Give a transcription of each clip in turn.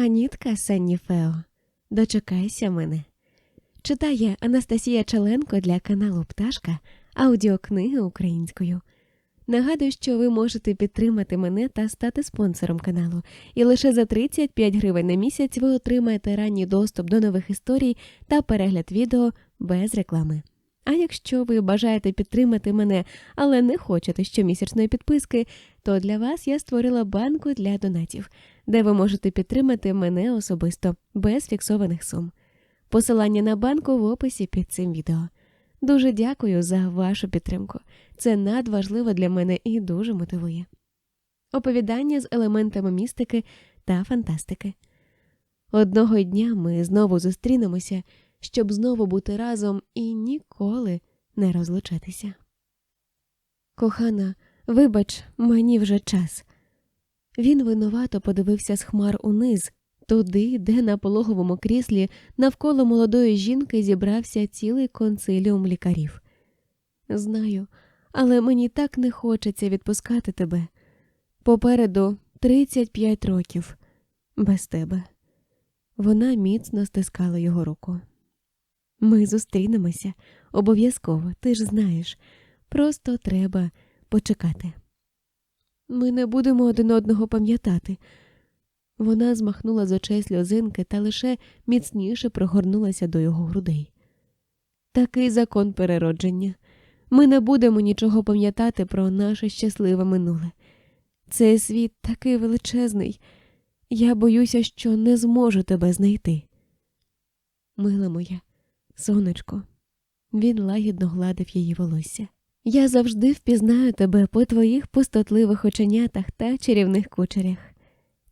Анітка Санніфео, дочекайся мене. Читає Анастасія Чаленко для каналу Пташка аудіокниги українською. Нагадую, що ви можете підтримати мене та стати спонсором каналу, і лише за 35 гривень на місяць ви отримаєте ранній доступ до нових історій та перегляд відео без реклами. А якщо ви бажаєте підтримати мене, але не хочете щомісячної підписки, то для вас я створила банку для донатів, де ви можете підтримати мене особисто без фіксованих сум. Посилання на банку в описі під цим відео. Дуже дякую за вашу підтримку. Це надважливо для мене і дуже мотивує. Оповідання з елементами містики та фантастики. Одного дня ми знову зустрінемося, щоб знову бути разом і ніколи не розлучатися. Кохана, вибач, мені вже час. Він винувато подивився з хмар униз, туди, де на пологовому кріслі навколо молодої жінки зібрався цілий консиліум лікарів. Знаю, але мені так не хочеться відпускати тебе. Попереду 35 років без тебе. Вона міцно стискала його руку. Ми зустрінемося обов'язково, ти ж знаєш. Просто треба почекати. Ми не будемо один одного пам'ятати. Вона змахнула з очей сльозинки та лише міцніше прогорнулася до його грудей. Такий закон переродження. Ми не будемо нічого пам'ятати про наше щасливе минуле. Цей світ такий величезний. Я боюся, що не зможу тебе знайти. Мила моя, сонечко, він лагідно гладив її волосся. Я завжди впізнаю тебе по твоїх пустотливих оченятах та чарівних кучерях.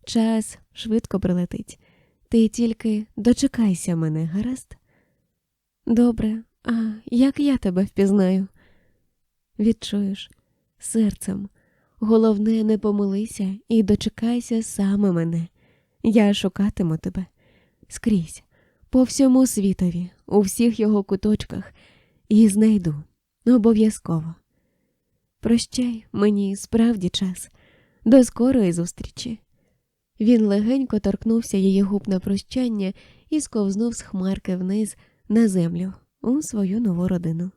Час швидко прилетить. Ти тільки дочекайся мене, гаразд? Добре, а як я тебе впізнаю? Відчуєш серцем. Головне, не помилися і дочекайся саме мене. Я шукатиму тебе скрізь, по всьому світові, у всіх його куточках, і знайду обов'язково. Прощай, мені справді час. До скорої зустрічі. Він легенько торкнувся її губ на прощання і сковзнув з хмарки вниз на землю у свою нову родину.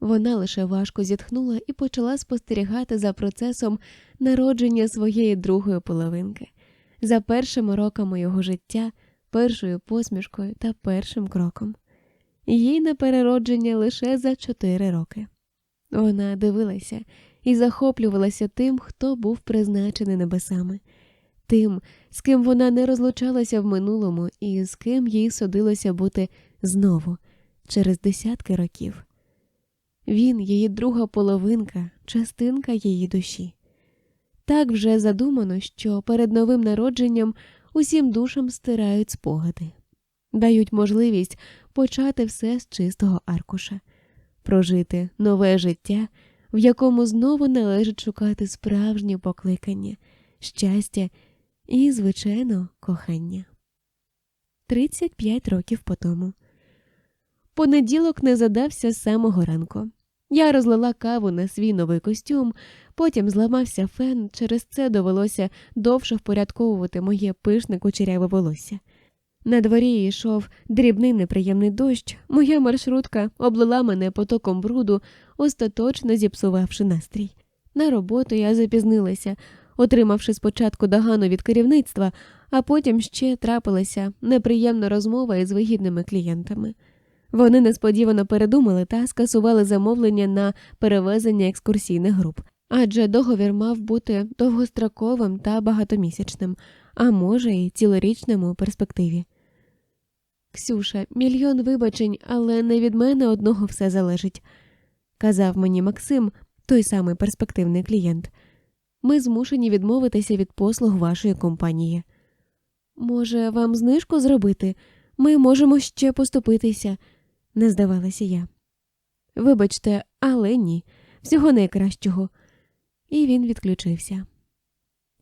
Вона лише важко зітхнула і почала спостерігати за процесом народження своєї другої половинки, за першими роками його життя, першою посмішкою та першим кроком. Їй на переродження лише за чотири роки. Вона дивилася і захоплювалася тим, хто був призначений небесами, тим, з ким вона не розлучалася в минулому і з ким їй судилося бути знову через десятки років. Він, її друга половинка, частинка її душі. Так вже задумано, що перед новим народженням усім душам стирають спогади, дають можливість почати все з чистого аркуша, прожити нове життя, в якому знову належить шукати справжнє покликання, щастя і, звичайно, кохання. 35 років по тому. Понеділок не задався з самого ранку. Я розлила каву на свій новий костюм, потім зламався фен, через це довелося довше впорядковувати моє пишне кучеряве волосся. На дворі йшов дрібний неприємний дощ, моя маршрутка облила мене потоком бруду, остаточно зіпсувавши настрій. На роботу я запізнилася, отримавши спочатку догану від керівництва, а потім ще трапилася неприємна розмова із вигідними клієнтами. Вони несподівано передумали та скасували замовлення на перевезення екскурсійних груп, адже договір мав бути довгостроковим та багатомісячним, а може, і цілорічним у перспективі. Ксюша, мільйон вибачень, але не від мене одного все залежить, казав мені Максим, той самий перспективний клієнт. Ми змушені відмовитися від послуг вашої компанії. Може, вам знижку зробити? Ми можемо ще поступитися, не здавалася я. Вибачте, але ні, всього найкращого. І він відключився.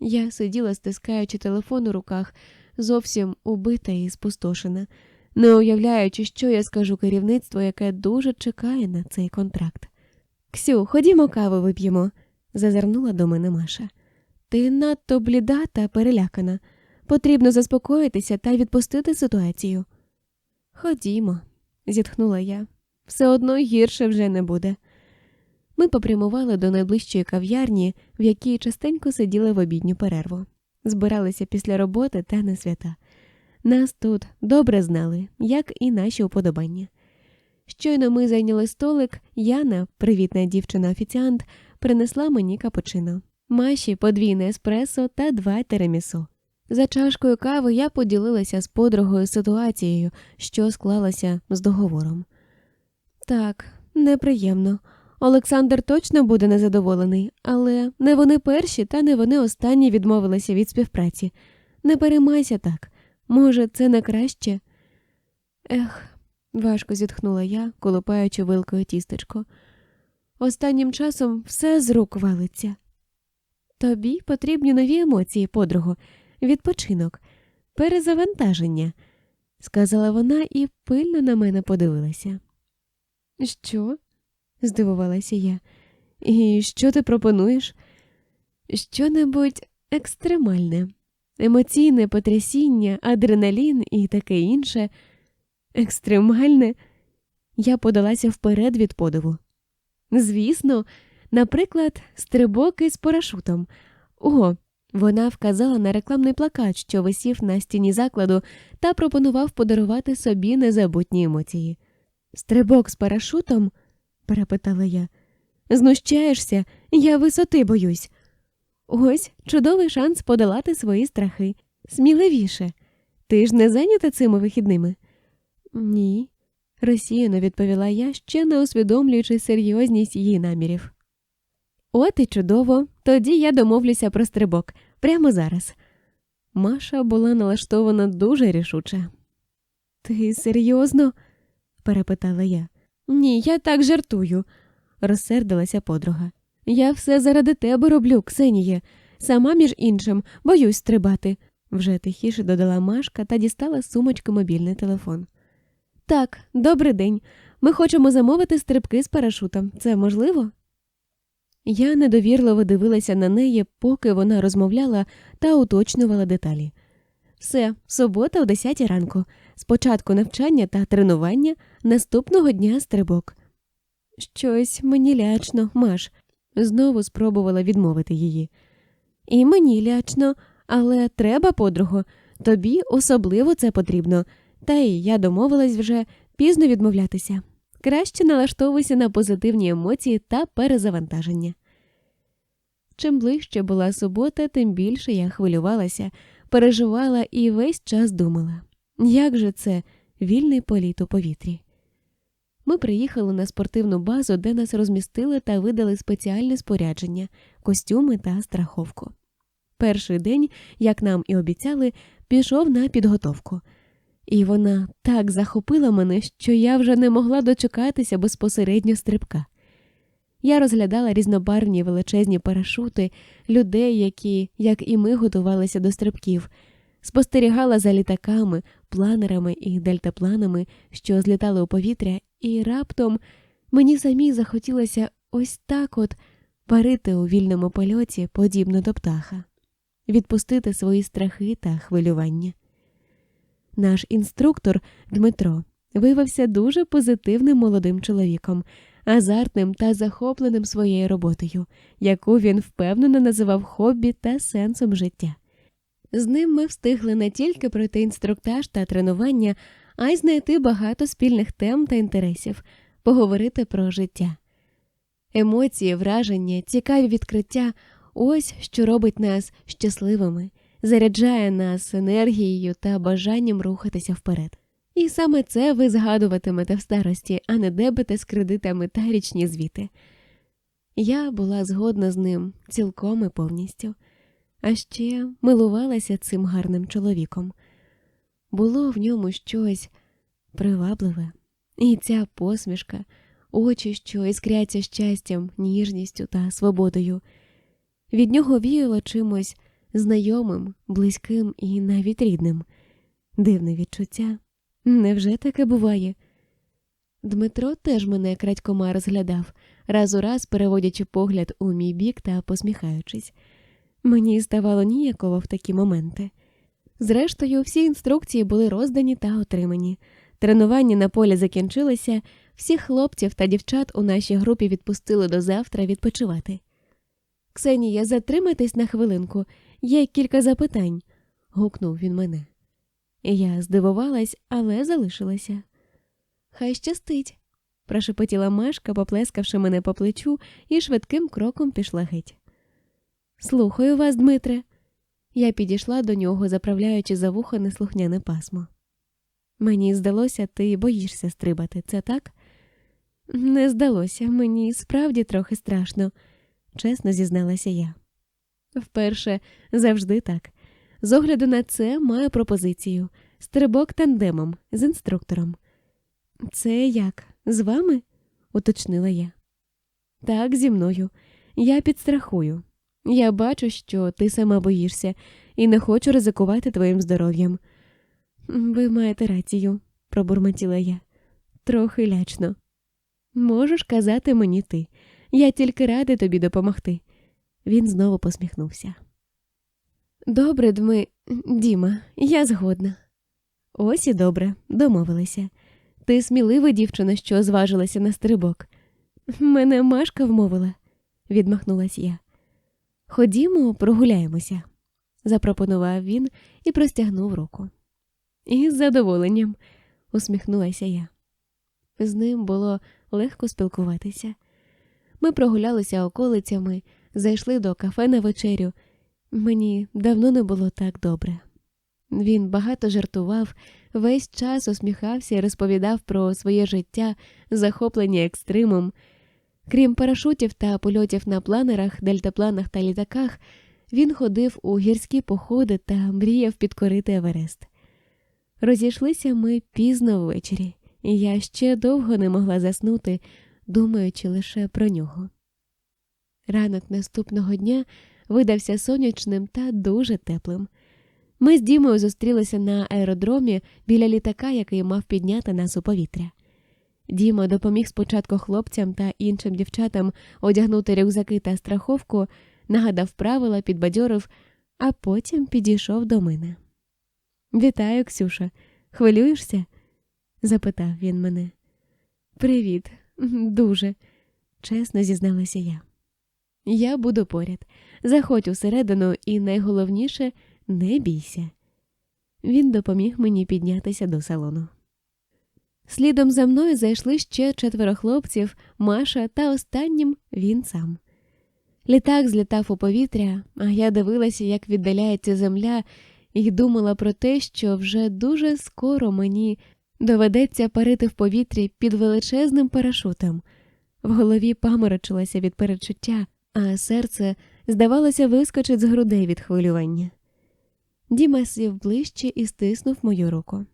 Я сиділа, стискаючи телефон у руках, зовсім убита і спустошена, не уявляючи, що я скажу керівництву, яке дуже чекає на цей контракт. Ксю, ходімо каву вип'ємо, зазирнула до мене Маша. Ти надто бліда та перелякана. Потрібно заспокоїтися та відпустити ситуацію. Ходімо, зітхнула я. Все одно гірше вже не буде. Ми попрямували до найближчої кав'ярні, в якій частенько сиділи в обідню перерву, збиралися після роботи та на свята. Нас тут добре знали, як і наші уподобання. Щойно ми зайняли столик, Яна, привітна дівчина-офіціант, принесла мені капучино, маші подвійне еспресо та два теремісу. За чашкою кави я поділилася з подругою ситуацією, що склалася з договором. Так, неприємно. Олександр точно буде незадоволений, але не вони перші та не вони останні відмовилися від співпраці. Не переймайся так. Може, це не краще? Ех, важко зітхнула я, колупаючи вилкою тістечко. Останнім часом все з рук валиться. Тобі потрібні нові емоції, подругу, відпочинок, перезавантаження, сказала вона і пильно на мене подивилася. Що? здивувалася я. І що ти пропонуєш? Що-небудь екстремальне, емоційне потрясіння, адреналін і таке інше. Екстремальне. Я подалася вперед від подиву. Звісно, наприклад, стрибок із парашутом. О, вона вказала на рекламний плакат, що висів на стіні закладу, та пропонував подарувати собі незабутні емоції. Стрибок з парашутом? перепитала я. Знущаєшся, я висоти боюсь. Ось чудовий шанс подолати свої страхи. Сміливіше. Ти ж не зайнята цими вихідними? Ні, розсіяно відповіла я, ще не усвідомлюючи серйозність її намірів. От і чудово, тоді я домовлюся про стрибок прямо зараз. Маша була налаштована дуже рішуче. Ти серйозно? перепитала я. Ні, я так жартую, розсердилася подруга. Я все заради тебе роблю, Ксеніє. Сама, між іншим, боюсь стрибати, вже тихіше додала Машка та дістала з сумочки мобільний телефон. Так, добрий день. Ми хочемо замовити стрибки з парашутом. Це можливо? Я недовірливо дивилася на неї, поки вона розмовляла та уточнювала деталі. Все, субота о 10 ранку, спочатку навчання та тренування, наступного дня стрибок. Щось мені лячно, Маш, знову спробувала відмовити її. І мені лячно, але треба, подругу, тобі особливо це потрібно, та й я домовилась вже пізно відмовлятися. Краще налаштовуйся на позитивні емоції та перезавантаження. Чим ближче була субота, тим більше я хвилювалася, переживала і весь час думала, як же це вільний політ у повітрі. Ми приїхали на спортивну базу, де нас розмістили та видали спеціальне спорядження, костюми та страховку. Перший день, як нам і обіцяли, пішов на підготовку, і вона так захопила мене, що я вже не могла дочекатися безпосередньо стрибка. Я розглядала різнобарвні величезні парашути, людей, які, як і ми, готувалися до стрибків, спостерігала за літаками, планерами і дельтапланами, що злітали у повітря, і раптом мені самій захотілося ось так от парити у вільному польоті, подібно до птаха, відпустити свої страхи та хвилювання. Наш інструктор Дмитро виявився дуже позитивним молодим чоловіком, азартним та захопленим своєю роботою, яку він впевнено називав хобі та сенсом життя. З ним ми встигли не тільки пройти інструктаж та тренування, а й знайти багато спільних тем та інтересів, поговорити про життя. Емоції, враження, цікаві відкриття ось що робить нас щасливими, заряджає нас енергією та бажанням рухатися вперед. І саме це ви згадуватимете в старості, а не дебете з кредитами та річні звіти. Я була згодна з ним цілком і повністю, а ще милувалася цим гарним чоловіком. Було в ньому щось привабливе, і ця посмішка, очі, що іскряться щастям, ніжністю та свободою. Від нього віяло чимось знайомим, близьким і навіть рідним, дивне відчуття. Невже таке буває? Дмитро теж мене крадькома розглядав, раз у раз переводячи погляд у мій бік та посміхаючись. Мені ставало ніяково в такі моменти. Зрештою, всі інструкції були роздані та отримані. Тренування на полі закінчилося, всіх хлопців та дівчат у нашій групі відпустили до завтра відпочивати. Ксенія, затримайтесь на хвилинку, є кілька запитань, гукнув він мене. Я здивувалась, але залишилася. Хай щастить, прошепотіла Машка, поплескавши мене по плечу, і швидким кроком пішла геть. Слухаю вас, Дмитре. Я підійшла до нього, заправляючи за вухо неслухняне пасмо. Мені здалося, ти боїшся стрибати, це так? Не здалося, мені справді трохи страшно, чесно зізналася я. Вперше завжди так. З огляду на це маю пропозицію стрибок тандемом з інструктором. Це як? З вами? уточнила я. Так, зі мною. Я підстрахую. Я бачу, що ти сама боїшся, і не хочу ризикувати твоїм здоров'ям. Ви маєте рацію, пробурмотіла я. Трохи лячно. Можеш казати мені ти. Я тільки радий тобі допомогти. Він знову посміхнувся. Добре, Дми, Діма, я згодна. Ось і добре, домовилися. Ти смілива дівчина, що зважилася на стрибок. Мене Машка вмовила, відмахнулась я. Ходімо, прогуляємося, запропонував він і простягнув руку. Із задоволенням, усміхнулася я. З ним було легко спілкуватися. Ми прогулялися околицями, зайшли до кафе на вечерю. Мені давно не було так добре. Він багато жартував, весь час усміхався і розповідав про своє життя, захоплення екстримом. Крім парашутів та польотів на планерах, дельтапланах та літаках, він ходив у гірські походи та мріяв підкорити Еверест. Розійшлися ми пізно ввечері, і я ще довго не могла заснути, думаючи лише про нього. Ранок наступного дня видався сонячним та дуже теплим. Ми з Дімою зустрілися на аеродромі біля літака, який мав підняти нас у повітря. Діма допоміг спочатку хлопцям та іншим дівчатам одягнути рюкзаки та страховку, нагадав правила, підбадьорив, а потім підійшов до мене. Вітаю, Ксюша. Хвилюєшся? запитав він мене. Привіт, дуже, чесно зізналася я. Я буду поряд. Заходь усередину, і найголовніше не бійся. Він допоміг мені піднятися до салону. Слідом за мною зайшли ще четверо хлопців, Маша та останнім він сам. Літак злітав у повітря, а я дивилася, як віддаляється земля, і думала про те, що вже дуже скоро мені доведеться парити в повітрі під величезним парашутом. В голові паморочилося від перечуття, а серце, здавалося, вискочить з грудей від хвилювання. Діма сів ближче і стиснув мою руку.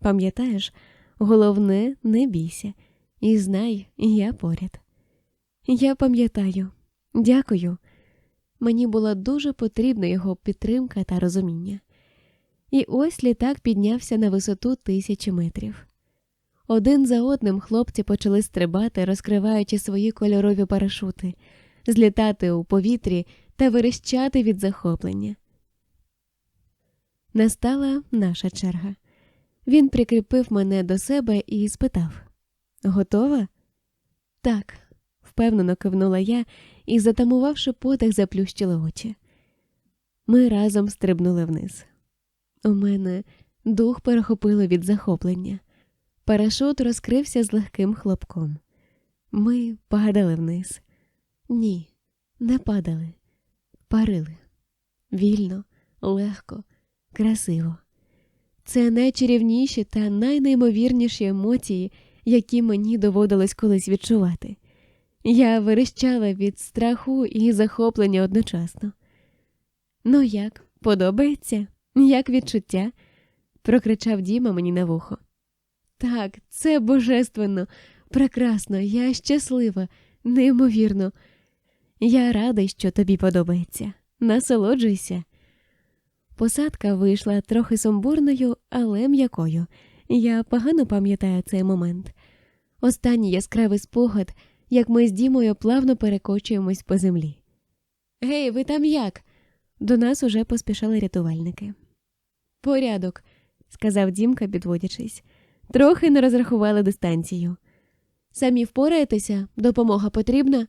Пам'ятаєш, головне, не бійся, і знай, я поряд. Я пам'ятаю, дякую. Мені була дуже потрібна його підтримка та розуміння. І ось літак піднявся на висоту тисячі метрів. Один за одним хлопці почали стрибати, розкриваючи свої кольорові парашути, злітати у повітрі та верещати від захоплення. Настала наша черга. Він прикріпив мене до себе і спитав Готова? Так, впевнено кивнула я і, затамувавши подих, заплющила очі. Ми разом стрибнули вниз. У мене дух перехопило від захоплення. Парашут розкрився з легким хлопком. Ми падали вниз. Ні, не падали, парили вільно, легко, красиво. Це найчарівніші та найнеймовірніші емоції, які мені доводилось колись відчувати. Я верещала від страху і захоплення одночасно. Ну як, подобається? Як відчуття? прокричав Діма мені на вухо. Так, це божественно, прекрасно, я щаслива, неймовірно. Я радий, що тобі подобається. Насолоджуйся. Посадка вийшла трохи сумбурною, але м'якою. Я погано пам'ятаю цей момент. Останній яскравий спогад, як ми з Дімою плавно перекочуємось по землі. Гей, ви там як? До нас уже поспішали рятувальники. Порядок, сказав Дімка, підводячись. Трохи не розрахували дистанцію. Самі впораєтеся, допомога потрібна.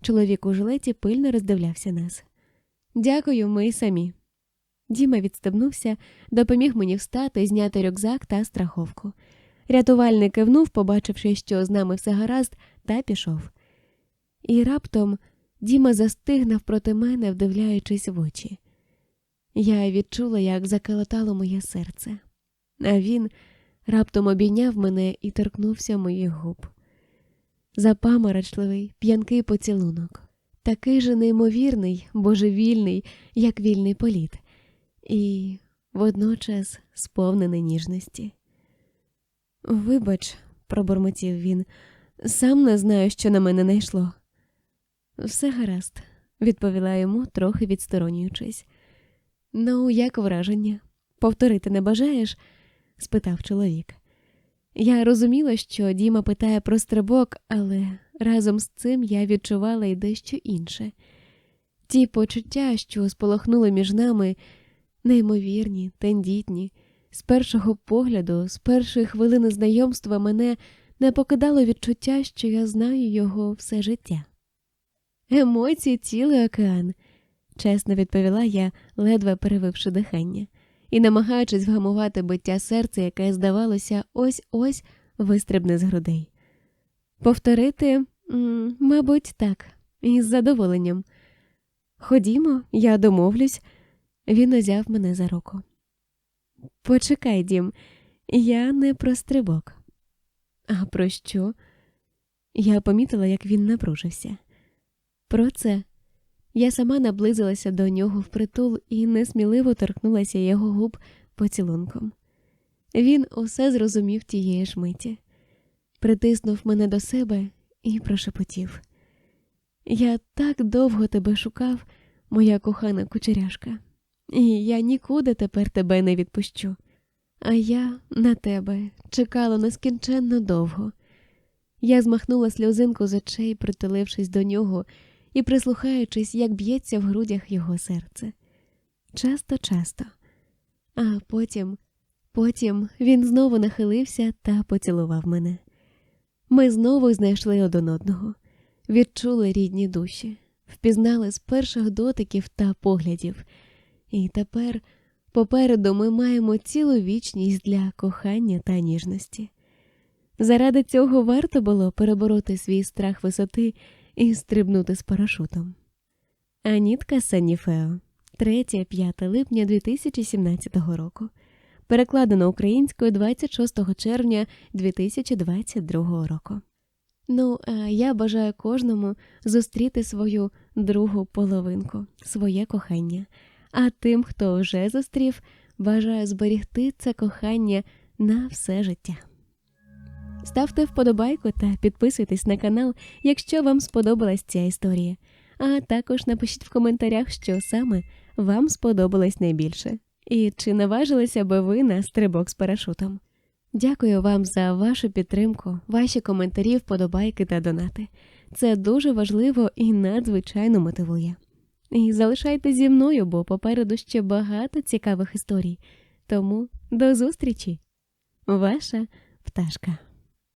Чоловік у жилеті пильно роздивлявся нас. Дякую, ми самі. Діма відстебнувся, допоміг мені встати, зняти рюкзак та страховку. Рятувальник кивнув, побачивши, що з нами все гаразд, та пішов. І раптом Діма застиг навпроти мене, вдивляючись в очі. Я відчула, як заколотало моє серце, а він раптом обійняв мене і торкнувся моїх губ. Запаморочливий, п'янкий поцілунок, такий же неймовірний, божевільний, як вільний політ, і водночас сповнений ніжності. Вибач, пробурмотів він, сам не знаю, що на мене найшло. Все гаразд, відповіла йому, трохи відсторонюючись. Ну, як враження? Повторити не бажаєш? спитав чоловік. Я розуміла, що Діма питає про стрибок, але разом з цим я відчувала й дещо інше. Ті почуття, що сполохнули між нами, неймовірні, тендітні. З першого погляду, з першої хвилини знайомства мене не покидало відчуття, що я знаю його все життя. Емоції цілий океан, чесно відповіла я, ледве перевивши дихання, і намагаючись вгамувати биття серця, яке, здавалося, ось ось вистрибне з грудей. Повторити, мабуть, так, із задоволенням. Ходімо, я домовлюсь, він узяв мене за руку. Почекай, дім, я не про стрибок. А про що? Я помітила, як він напружився. Про це я сама наблизилася до нього впритул і несміливо торкнулася його губ поцілунком. Він усе зрозумів тієї ж миті, притиснув мене до себе і прошепотів. Я так довго тебе шукав, моя кохана кучеряшка, і я нікуди тепер тебе не відпущу. А я на тебе чекала нескінченно довго. Я змахнула сльозинку з очей, притулившись до нього і прислухаючись, як б'ється в грудях його серце. Часто, часто. А потім, потім він знову нахилився та поцілував мене. Ми знову знайшли один одного, відчули рідні душі, впізнали з перших дотиків та поглядів, і тепер попереду ми маємо цілу вічність для кохання та ніжності. Заради цього варто було перебороти свій страх висоти і стрибнути з парашутом. Анітка Саніфео, 3-5 липня 2017 року. Перекладено українською 26 червня 2022 року. Ну, а я бажаю кожному зустріти свою другу половинку, своє кохання. А тим, хто вже зустрів, бажаю зберігти це кохання на все життя. Ставте вподобайку та підписуйтесь на канал, якщо вам сподобалась ця історія. А також напишіть в коментарях, що саме вам сподобалось найбільше, і чи наважилися би ви на стрибок з парашутом. Дякую вам за вашу підтримку, ваші коментарі, вподобайки та донати. Це дуже важливо і надзвичайно мотивує. І залишайтесь зі мною, бо попереду ще багато цікавих історій. Тому до зустрічі! Ваша пташка.